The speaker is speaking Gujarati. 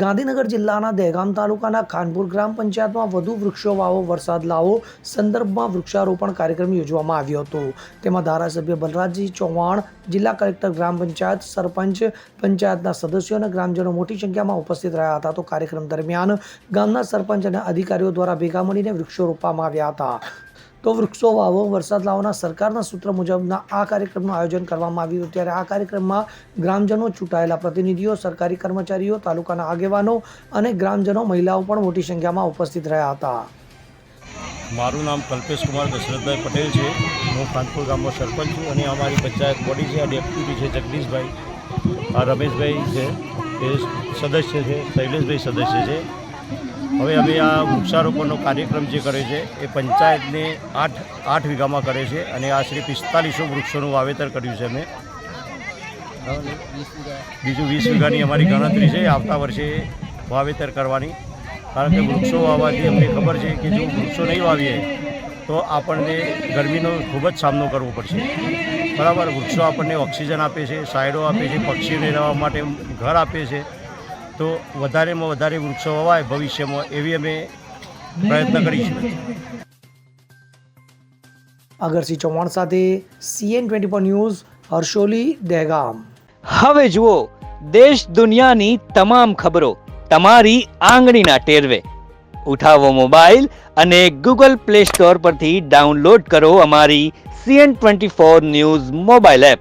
ગાંધીનગર જિલ્લાના દહેગામ તાલુકાના ખાનપુર ગ્રામ પંચાયતમાં વધુ વૃક્ષો વાવો વરસાદ લાવો સંદર્ભમાં વૃક્ષારોપણ કાર્યક્રમ યોજવામાં આવ્યો હતો. તેમાં ધારાસભ્ય બલરાજજી ચૌહાણ, જિલ્લા કલેક્ટર ગ્રામ પંચાયત સરપંચ, પંચાયતના સદસ્યો અને ગ્રામજનો મોટી સંખ્યામાં ઉપસ્થિત રહ્યા હતા. તો કાર્યક્રમ દરમિયાન ગામના સરપંચ અને અધિકારીઓ દ્વારા ભેગા મળીને વૃક્ષો રોપવામાં આવ્યા હતા. તો વૃક્ષો વાવો વરસાદ લાવવાના સરકારના સૂત્ર મુજબના આ કાર્યક્રમનું આયોજન કરવામાં આવ્યું ત્યારે આ કાર્યક્રમમાં ગ્રામજનો ચૂંટાયેલા પ્રતિનિધિઓ, સરકારી કર્મચારીઓ, તાલુકાના આગેવાનો અને ગ્રામજનો, મહિલાઓ પણ મોટી સંખ્યામાં ઉપસ્થિત રહ્યા હતા. મારું નામ કલ્પેશ કુમાર દશરથભાઈ પટેલ છે. હું ખાનપુર ગામનો સરપંચ છું અને અમારી પંચાયત બોડી છે. આ ડેપ્યુટી છે જગદીશભાઈ, આ રમેશભાઈ છે, એ સદસ્ય છે, શૈલેષભાઈ સદસ્ય છે. હવે અમે આ વૃક્ષારોપણનો કાર્યક્રમ જે કરે છે, એ પંચાયતને આઠ આઠ વીઘામાં કરે છે અને આશરે પિસ્તાલીસો વૃક્ષોનું વાવેતર કર્યું છે અમે. બીજું વીસ વીઘાની અમારી ગણતરી છે, આવતા વર્ષે વાવેતર કરવાની. કારણ કે વૃક્ષો વાવવાથી અમને ખબર છે કે જો વૃક્ષો નહીં વાવીએ, તો આપણને ગરમીનો ખૂબ જ સામનો કરવો પડશે. બરાબર, વૃક્ષો આપણને ઓક્સિજન આપે છે, સાયડો આપે છે પક્ષીઓને રહેવા માટે ઘર આપે છે. તો વધારેમાં વધારે વૃક્ષો વવાય ભવિષ્યમાં એવી અમે પ્રયત્ન કરીશું. અગરસિંહ ચૌહાણ સાથે CN twenty four news Harsholi Dehgam. હવે જુઓ દેશ દુનિયાની તમામ ખબરો તમારી આંગળીના ટેરવે. ઉઠાવો મોબાઈલ અને ગૂગલ પ્લે સ્ટોર પરથી ડાઉનલોડ કરો અમારી CN twenty four news mobile app.